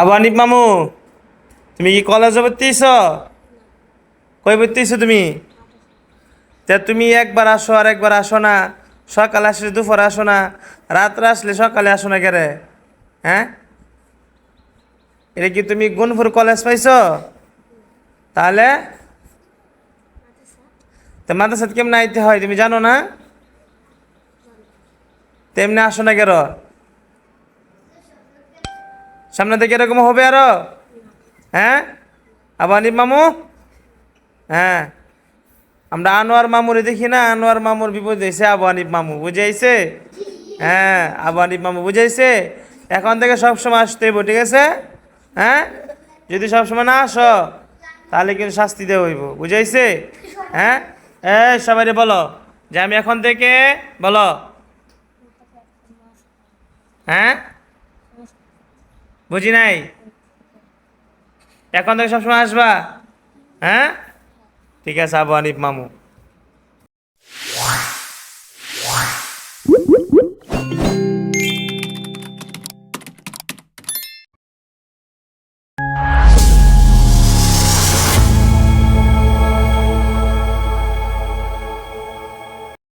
আবু আনিফ মামু, তুমি কি কলেজে ভর্তি হইছ কই ভর্তি হইছো তুমি? তা তুমি একবার আসো আর একবার আসো না, সকালে আসলে দুপুরে আসো না, রাত্রে আসলে সকালে আসো না কেরে? হ্যাঁ? এটা কি তুমি গুনপুর কলেজ পাইছ? তাহলে? তো মাদ্রাসাত কেমন আইতে হয় তুমি জানো না? তেমনি আসো না কেন সামনে থেকে এরকম হবে আরও? হ্যাঁ? আবু আনিফ মামু? হ্যাঁ। আমরা আনোয়ার মামুরে দেখি না? আনোয়ার মামুর বিপদ হয়েছে আবু মামু, বুঝাইছে? হ্যাঁ আবু মামু, বুঝাইছে? এখন থেকে সবসময় আসতে হইব, ঠিক আছে? হ্যাঁ? যদি সবসময় না আসো, তাহলে কিন্তু শাস্তি দেওয়া হইব, বুঝাইছে? হ্যাঁ? এই সবাই বলো, যে আমি এখন থেকে, বলো। হ্যাঁ? বুঝি নাই? এখন থেকে সবসময় আসবা হ্যাঁ? ঠিক আছে আবু আনিফ মামু।